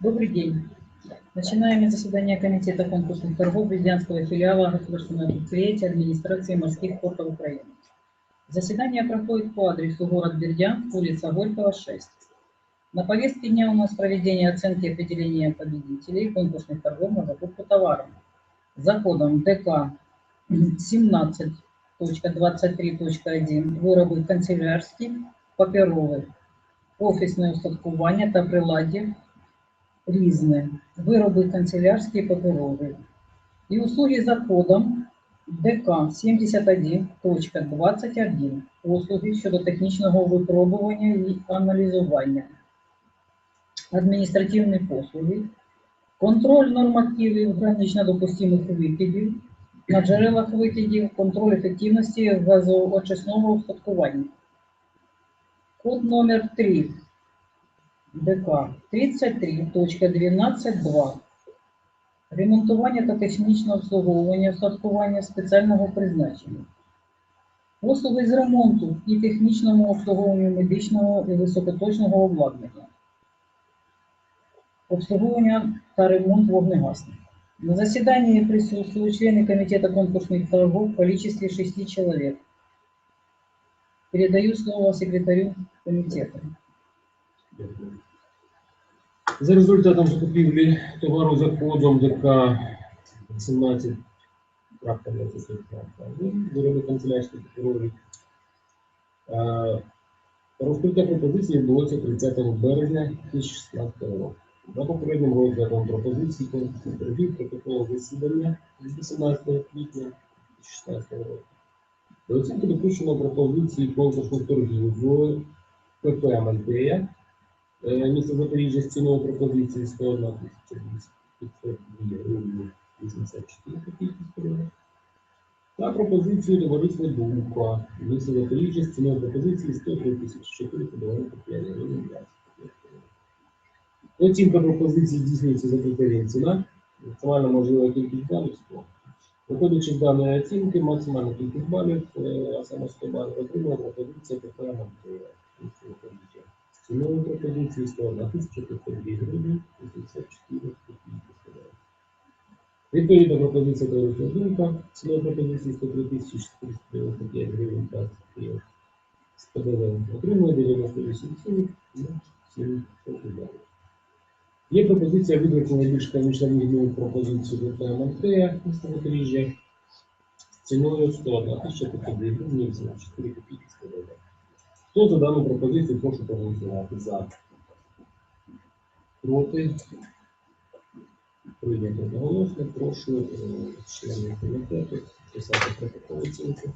Добрый день. Начинаем заседание Комитета конкурсных торгов Бердянского филиала государственного предприятия администрации морских портов Украины. Заседание проходит по адресу город Бердянск, улица Горького, 6. На повестке дня у нас проведение оценки и определения победителей конкурсных торгов на закупку товаров. За кодом ДК 17.23.1 вироби канцелярські, паперові, офісне устаткування та приладдя різне, вироби канцелярські і паперові. І услуги за кодом ДК 71.21 послуги щодо технічного випробування і аналізування, адміністративні послуги, контроль нормативів гранично допустимих викидів. На джерелах викидів, контроль ефективності газоочисного устаткування. Код номер 3 ДК 33.12.2 Ремонтування та технічне обслуговування устаткування спеціального призначення. Послуги з ремонту і технічному обслуговуванню медичного і високоточного обладнання. Обслуговування та ремонт вогнегасних. На заседании присутствуют члены Комитета конкурсных торгов в количестве шести человек. Передаю слово секретарю комитета. За результатом закупівлі товару за кодом ДК 17 крапка 21, вироби канцелярські паперові. Розкриття пропозиції відбулося 30 березня 2016 року. За попереднім розглядом пропозицій конкурсних торгів протоколу засідання від 18 квітня 2016 року. До оцінки допущено пропозиції конкурсних торгів в ПП «Мантея», Е, Місто Запоріжжя з ціною пропозиції 101 тисяча 502 гривні 84 копійки стоїть. Та пропозицію товариства Думка. Місто Запоріжжя з ціною пропозиції 103 тисячі 495 гривень 20 копійок. Оцінка пропозиції здійснюється за критерієм ціна. Максимально можлива кількість балів 100. Виходячи з даної оцінки, максимальна кількість балів, е, а саме 100 балів отримала пропозиція ПП «Мантея». Місто Запоріжжя. Ціною пропозиції 101 тисяча 502 гривень 84 копійки складає. Відповідна пропозиція товариства Думка. Ціною пропозиції 103 тисячі 495 гривень 20 копійок. З ПДВ отримує 98,7 балів. Є пропозиція найбільш економічно вигідну пропозицію ДП Монтея міста ціною 101 тисяча 502 гривень 84 копійки складає. Хто за дану пропозицію, прошу проголосувати за. Проти. Прийнято одноголосно. Прошу е, членів комітету писати протокол оцінки.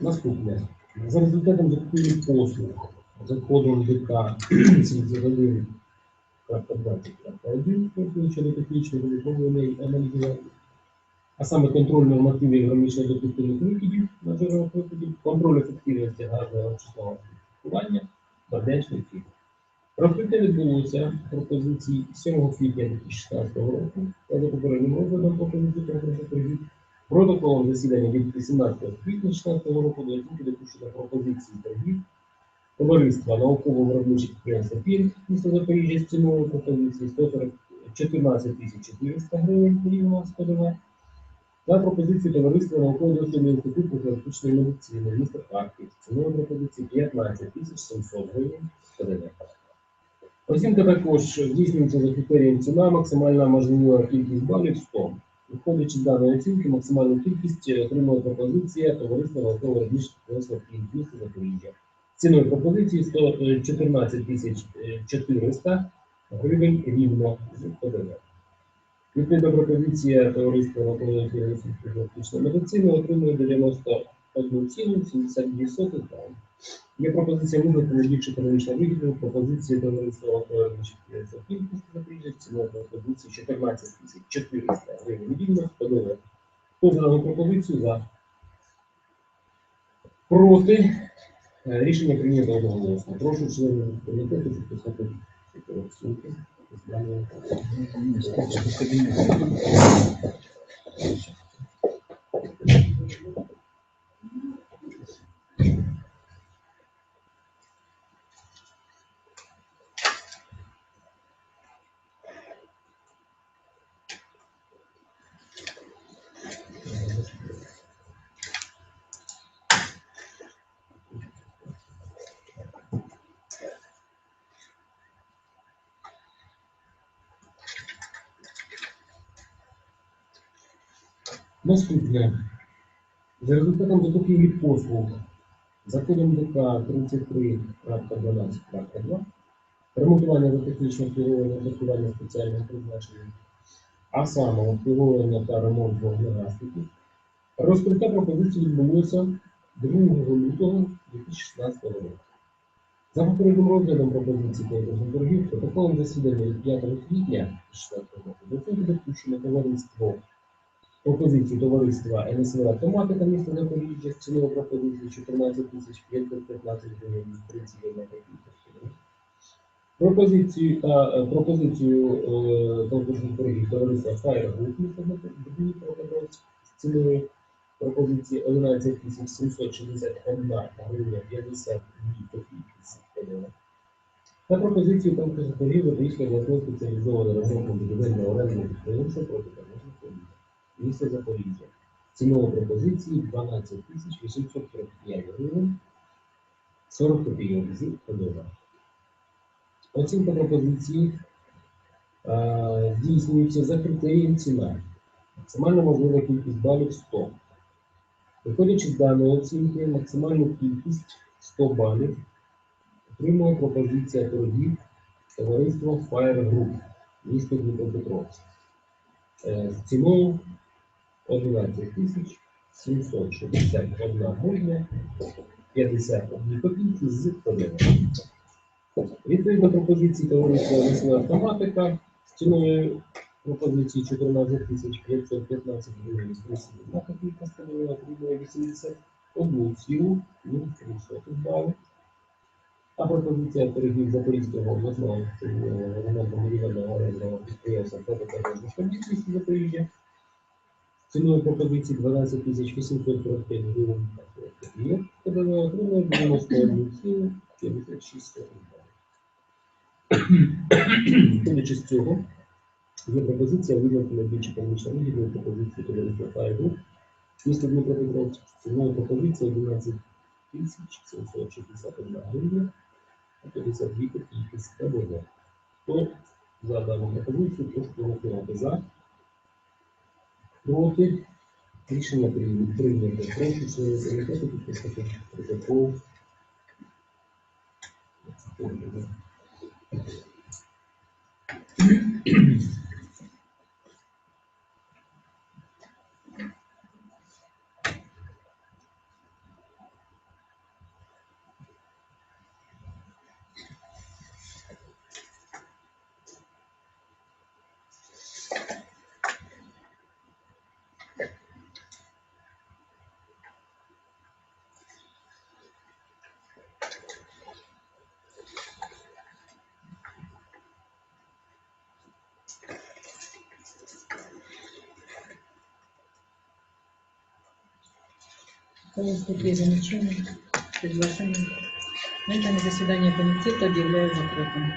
Наступне. За результатом закупівлі послуг за кодом ДК 71 послуги щодо технічного і а саме контроль нормативів гранично допустимих викидів на джерелах викидів, контроль ефективності газового числового спілкування, баденчний фільм. Розкриття відбулося пропозиції 7 квітня 2016 року за попереднім розглядом пропозиції конкурсу торгів Протоколом засідання від 18 квітня 2016 року до оцінки допущено пропозиції торгів Товариства науково-виробничих підприємств «Фір» місто Запоріжжя з ціною пропозиції 140 14 тисяч 400 гривень рівно з та пропозиції Товариства науково-дослідного інституту практичної медицини міста Харків з ціною пропозиції 15 тисяч 700 гривень з. Оцінка також здійснюється за критерієм ціна, максимальна можлива кількість балів 100. Виходячи з даної оцінки, максимальну кількість е, отримує пропозиція товариства Готове Радіж Товариства міста Запоріжжя. Ціною пропозиції 114 тисяч е, 400 гривень рівно з ПДВ. Відповідна пропозиція товариства Готове профілактичної медицини отримує 91,72 балів. Є пропозиція визнати найбільш економічно вигідною пропозиції товариства Готове Радіж міста Запоріжжя ціною пропозиції 14 тисяч 400 гривень з ПДВ. Хто пропозицію за? Проти? Е, Рішення прийнято одноголосно. Прошу членів комітету підписати оцінки. з даної Наступне. За результатом закупівлі послуг за кодом ДК 33.12.2 ремонтування за технічне обслуговування обслуговування спеціального призначення, а саме обслуговування та ремонт вогнегасників, розкриття пропозиції відбулося 2 лютого 2016 року. За попереднім розглядом пропозиції конкурсу торгів протоколом засідання від 5 квітня 2016 року до цього допущено товариство пропозиції товариства НСВ «Автоматика» міста Запоріжжя з ціною пропозиції 14 тисяч 515 гривень 31 копійка. Пропозицію та е, пропозицію е, конкурсних торгів товариства «Фаєр Груп» міста Дніпропетровськ з ціною пропозиції 11 тисяч 761 гривня 52 копійки Та пропозицію конкурсних торгів Запорізької обласної спеціалізованої розробки будівельного орендного підприємства проти таможних політик місто Запоріжжя. Цінова пропозиції 12 тисяч 845 гривень 40 копійок з ПДВ. Оцінка пропозиції е, здійснюється за критерієм ціна. Максимальна можлива кількість балів 100. Виходячи з даної оцінки, максимальну кількість 100 балів отримує пропозиція торгів товариство Fire Group місто Дніпропетровськ е, з ціною 11 тисяч 761 гривня 51 копійки з ПДВ. Відповідно пропозиції товариства «Лісна автоматика з ціною пропозиції 14 тисяч 515 гривень з 31 копійка становила отримує 81 цілу 300 балів. А пропозиція торгів Запорізького обласного ремонтного будівельного орендного підприємства «Фотокарбонних комісій» Запоріжжя Ціною пропозиції 12 тисяч 845 гривень та 40 копійок. ПДВ отримує 91,56 гривень. Судячи з цього, є пропозиція виділити найбільш економічно вигідну пропозицію товариства «Фай Груп» місто Дніпропетровськ ціною пропозиції 11 тисяч 761 гривня та 52 копійки з ПДВ. Хто за дану пропозицію, прошу голосувати за. Проти. Рішення прийня- прийнято. Прошу членів комітету підписати протокол. Кого какие замечания, предложения? На этом заседание комитета объявляю закрытым.